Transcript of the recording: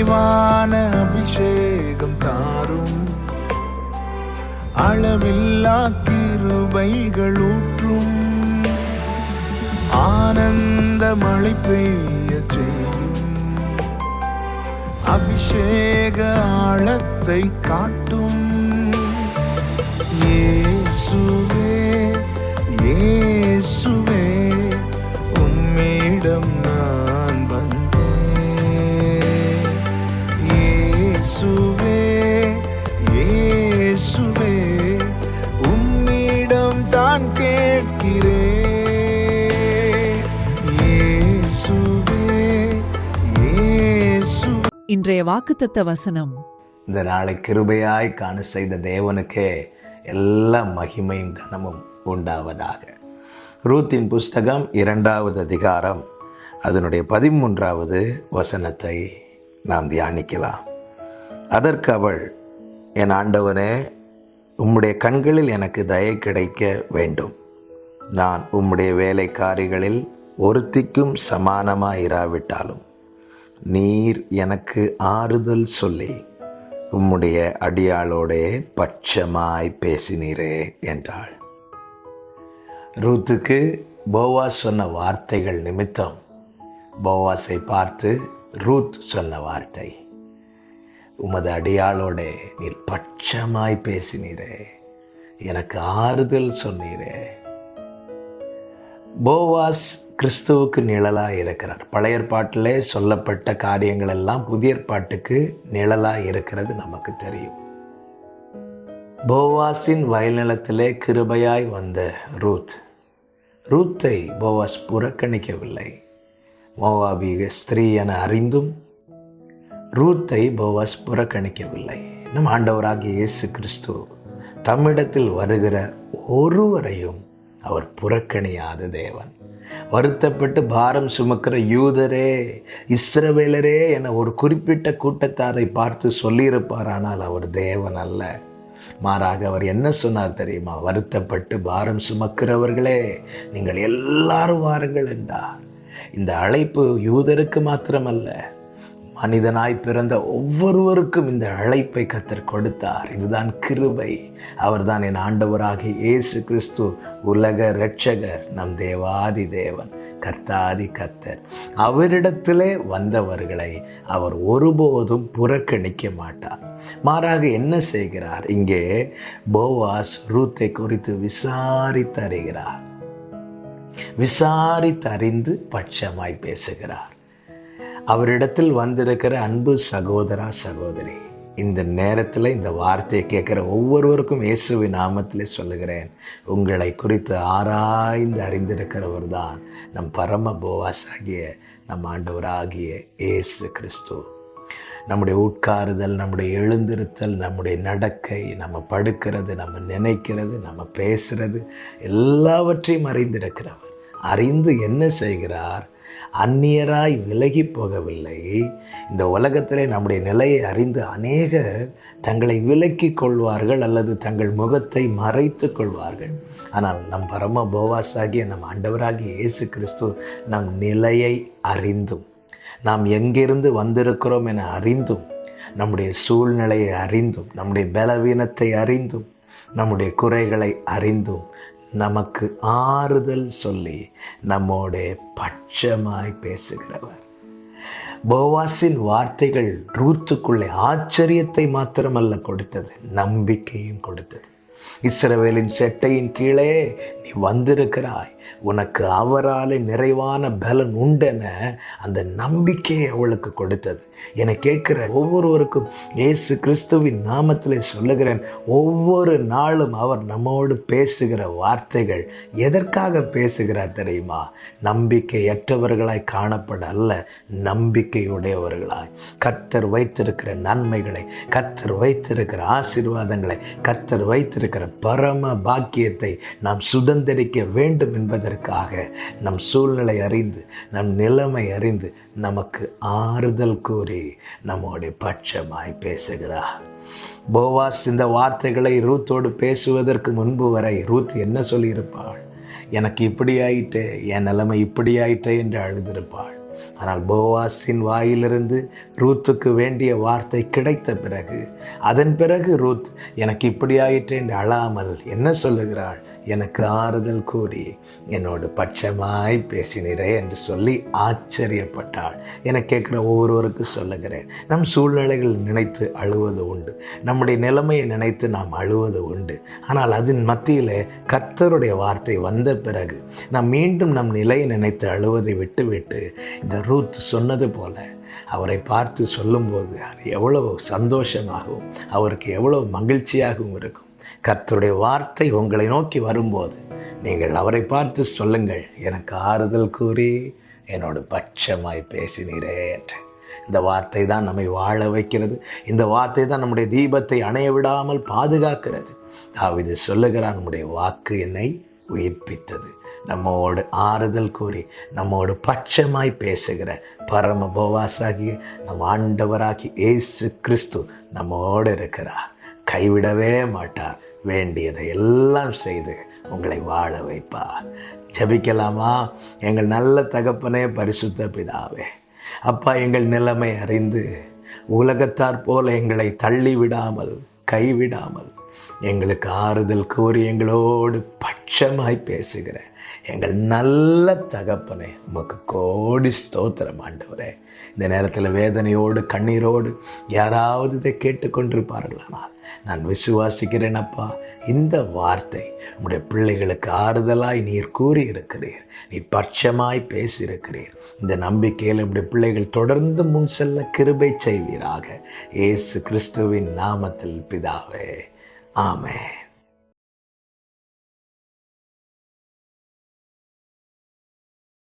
நிறைவான அபிஷேகம் தாரும். அளவில்லா கிருபைகள் ஊற்றும். ஆனந்த மழை பெய்ய செய்யும். அபிஷேக ஆழத்தை காட்டும். ஏசுவே ஏசுவே உம்மிடம் இன்றைய வாக்குத்தத்த வசனம். இந்த நாளை கிருபையாய் காண செய்த தேவனுக்கே எல்லா மகிமையும் கனமும் உண்டாவதாக. ரூத்தின் புஸ்தகம் இரண்டாவது அதிகாரம் அதனுடைய பதிமூன்றாவது வசனத்தை நாம் தியானிக்கலாம். அதற்கு அவள் என் ஆண்டவனே உம்முடைய கண்களில் எனக்கு தயை கிடைக்க வேண்டும். நான் உம்முடைய வேலைக்காரிகளில் ஒருத்திக்கும் சமானமாக இராவிட்டாலும் நீர் எனக்கு ஆறுதல் சொல்லி உம்முடைய அடியாளோடே பட்சமாய் பேசினீரே என்றாள். ரூத்துக்கு போவாஸ் சொன்ன வார்த்தைகள் நிமித்தம் போவாஸை பார்த்து ரூத் சொன்ன வார்த்தை உமது அடியாளோடே நீர் பட்சமாய் பேசினீரே எனக்கு ஆறுதல் சொன்னீரே. போவாஸ் கிறிஸ்துவுக்கு நிழலாக இருக்கிறார். பழைய ஏற்பாட்டிலே சொல்லப்பட்ட காரியங்கள் எல்லாம் புதிய ஏற்பாட்டுக்கு நிழலாக இருக்கிறது நமக்கு தெரியும். போவாஸின் வயல்நிலத்திலே கிருபையாய் வந்த ரூத் ரூத்தை போவாஸ் புறக்கணிக்கவில்லை. மோவாபிக ஸ்திரீ என அறிந்தும் ரூத்தை போவாஸ் புறக்கணிக்கவில்லை. நம் ஆண்டவராகிய இயேசு கிறிஸ்து தம்மிடத்தில் வருகிற ஒருவரையும் அவர் புறக்கணியாத தேவன். வருத்தப்பட்டு பாரம் சுமக்கிற யூதரே இஸ்ரவேலரே என ஒரு குறிப்பிட்ட கூட்டத்தாரை பார்த்து சொல்லியிருப்பார். ஆனால் அவர் தேவன் அல்ல. மாறாக அவர் என்ன சொன்னார் தெரியுமா? வருத்தப்பட்டு பாரம் சுமக்கிறவர்களே நீங்கள் எல்லாரும் வாருங்கள் என்றார். இந்த அழைப்பு யூதருக்கு மாத்திரமல்ல மனிதனாய் பிறந்த ஒவ்வொருவருக்கும் இந்த அழைப்பை கத்தர் கொடுத்தார். இதுதான் கிருபை. அவர்தான் என் ஆண்டவராகி இயேசு கிறிஸ்து உலக ரட்சகர் நம் தேவாதி தேவன் கத்தாதி கத்தர் அவரிடத்திலே வந்தவர்களை அவர் ஒருபோதும் புறக்கணிக்க மாட்டார். மாறாக என்ன செய்கிறார்? இங்கே போவாஸ் ரூத்தை குறித்து விசாரித்தறிகிறார். விசாரித்தறிந்து பட்சமாய் பேசுகிறார். அவரிடத்தில் வந்திருக்கிற அன்பு சகோதரா சகோதரி இந்த நேரத்தில் இந்த வார்த்தையை கேட்குற ஒவ்வொருவருக்கும் இயேசுவின் நாமத்திலே சொல்லுகிறேன் உங்களை குறித்து ஆராய்ந்து அறிந்திருக்கிறவர் தான் நம் பரம போவாஸ் ஆகிய நம் ஆண்டவராகிய இயேசு கிறிஸ்து. நம்முடைய உட்காருதல் நம்முடைய எழுந்திருத்தல் நம்முடைய நடக்கை நம்ம படுக்கிறது நம்ம நினைக்கிறது நம்ம பேசுறது எல்லாவற்றையும் அறிந்திருக்கிறவர். அறிந்து என்ன செய்கிறார்? அந்நியராய் விலகி போகவில்லை. இந்த உலகத்திலே நம்முடைய நிலையை அறிந்து அநேகர் தங்களை விலக்கி கொள்வார்கள் அல்லது தங்கள் முகத்தை மறைத்து கொள்வார்கள். ஆனால் நம் பரம போவாசாகிய நம் ஆண்டவராகிய இயேசு கிறிஸ்து நம் நிலையை அறிந்தும் நாம் எங்கிருந்து வந்திருக்கிறோம் என அறிந்தும் நம்முடைய சூழ்நிலையை அறிந்தும் நம்முடைய பலவீனத்தை அறிந்தும் நம்முடைய குறைகளை அறிந்தும் நமக்கு ஆறுதல் சொல்லி நம்மோட பட்சமாய் பேசுகிறவர். போவாஸின் வார்த்தைகள் ரூத்துக்குள்ளே ஆச்சரியத்தை மாத்திரமல்ல கொடுத்தது நம்பிக்கையும் கொடுத்தது. இஸ்ரவேலின் செட்டையின் கீழே நீ வந்திருக்கிறாய். உனக்கு அவராலே நிறைவான பலன் உண்டென அந்த நம்பிக்கையை அவளுக்கு கொடுத்தது. என கேட்கிற ஒவ்வொருவருக்கும் இயேசு கிறிஸ்துவின் நாமத்திலே சொல்லுகிறேன். ஒவ்வொரு நாளும் அவர் நம்மோடு பேசுகிற வார்த்தைகள் எதற்காக பேசுகிறார் தெரியுமா? நம்பிக்கையற்றவர்களாய் காணப்பட அல்ல நம்பிக்கையுடையவர்களாய். கர்த்தர் வைத்திருக்கிற நன்மைகளை கர்த்தர் வைத்திருக்கிற ஆசீர்வாதங்களை கர்த்தர் வைத்திருக்கிற பரம பாக்கியத்தை நாம் சுதந்திரிக்க வேண்டும் என்பதற்காக நம் சூழ்நிலை அறிந்து நம் நிலைமை அறிந்து நமக்கு ஆறுதல் கூறி நம்முடைய பட்சமாய் பேசுகிறார். போவாஸ் இந்த வார்த்தைகளை ரூத்தோடு பேசுவதற்கு முன்பு வரை ரூத் என்ன சொல்லியிருப்பாள்? எனக்கு இப்படி ஆயிட்டே என் நிலைமை இப்படி ஆயிட்டே என்று அழுதிருப்பாள். ஆனால் போவாஸின் வாயிலிருந்து ரூத்துக்கு வேண்டிய வார்த்தை கிடைத்த பிறகு அதன் பிறகு ரூத் எனக்கு இப்படி ஆயிற்று என்று அழாமல் என்ன சொல்லுகிறாள்? எனக்கு ஆறுதல் கூறி என்னோடு பட்சமாய் பேசினீரே என்று சொல்லி ஆச்சரியப்பட்டாள். என கேட்குற ஒவ்வொருவருக்கு சொல்லுகிறேன் நம் சூழ்நிலைகள் நினைத்து அழுவது உண்டு. நம்முடைய நிலைமையை நினைத்து நாம் அழுவது உண்டு. ஆனால் அதன் மத்தியில் கர்த்தருடைய வார்த்தை வந்த பிறகு நாம் மீண்டும் நம் நிலையை நினைத்து அழுவதை விட்டுவிட்டு இந்த ரூத் சொன்னது போல அவரை பார்த்து சொல்லும்போது அது எவ்வளவு சந்தோஷமாகவும் அவருக்கு எவ்வளவு மகிழ்ச்சியாகவும் இருக்கும். கர்த்தருடைய வார்த்தை உங்களை நோக்கி வரும்போது நீங்கள் அவரை பார்த்து சொல்லுங்கள் எனக்கு ஆறுதல் கூறி என்னோட பட்சமாய் பேசினீரே இந்த வார்த்தை தான் நம்மை வாழ வைக்கிறது. இந்த வார்த்தை தான் நம்முடைய தீபத்தை அணைய விடாமல் பாதுகாக்கிறது. தாவிது சொல்லுகிறார் நம்முடைய வாக்கு என்னை உயிர்ப்பித்தது. நம்மோடு ஆறுதல் கூறி நம்மோடு பட்சமாய் பேசுகிற பரம போவாசாகி நம் ஆண்டவராகி ஏசு கிறிஸ்து நம்மோடு இருக்கிறார். கைவிடவே மாட்டார். வேண்டியதை எல்லாம் செய்து உங்களை வாழ வைப்பா ஜபிக்கலாமா? எங்கள் நல்ல தகப்பனே பரிசுத்த பிதாவே அப்பா எங்கள் நிலைமை அறிந்து உலகத்தார் போல எங்களை தள்ளி விடாமல் கைவிடாமல் எங்களுக்கு ஆறுதல் கூறி எங்களோடு பட்சமாய் பேசுகிறேன். எங்கள் நல்ல தகப்பனே உமக்கு கோடி ஸ்தோத்திரம் ஆண்டவரே. இந்த நேரத்தில் வேதனையோடு கண்ணீரோடு யாராவது இதை கேட்டுக்கொண்டிருப்பார்களானால் நான் விசுவாசிக்கிறேன் அப்பா. இந்த வார்த்தை உங்களுடைய பிள்ளைகளுக்கு ஆறுதலாய் நீர் கூறியிருக்கிறீர். நீ பட்சமாய் பேசியிருக்கிறீர். இந்த நம்பிக்கையில் உங்களுடைய பிள்ளைகள் தொடர்ந்து முன் செல்ல கிருபை செய்வீராக. இயேசு கிறிஸ்துவின் நாமத்தில் பிதாவே. ஆமென்.